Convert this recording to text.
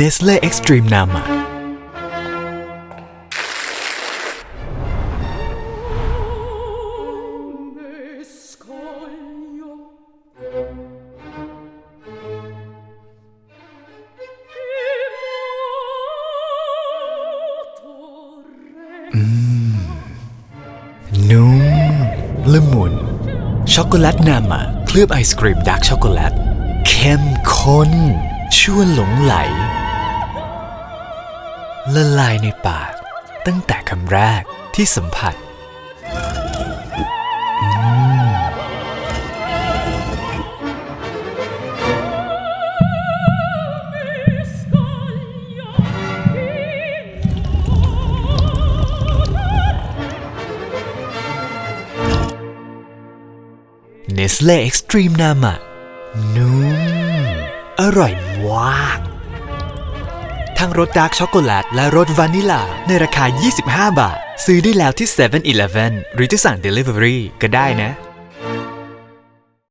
Nestle Extreme Nama นุ่มละมุนช็อกโกแลตนามาเคลือบไอศครีมดาร์กช็อกโกแลตเข้มข้นชวนหลงไหล ละลายในปาก ตั้งแต่คำแรกที่สัมผัส Nestle Extreme Nama นุ่มอร่อยมาก ทั้งรสดาร์กช็อกโกแลตและรสวานิลา ในราคา 25 บาท ซื้อได้แล้วที่7 e เ e ่ e อหรือจะสั่ง Delivery ก็ได้นะ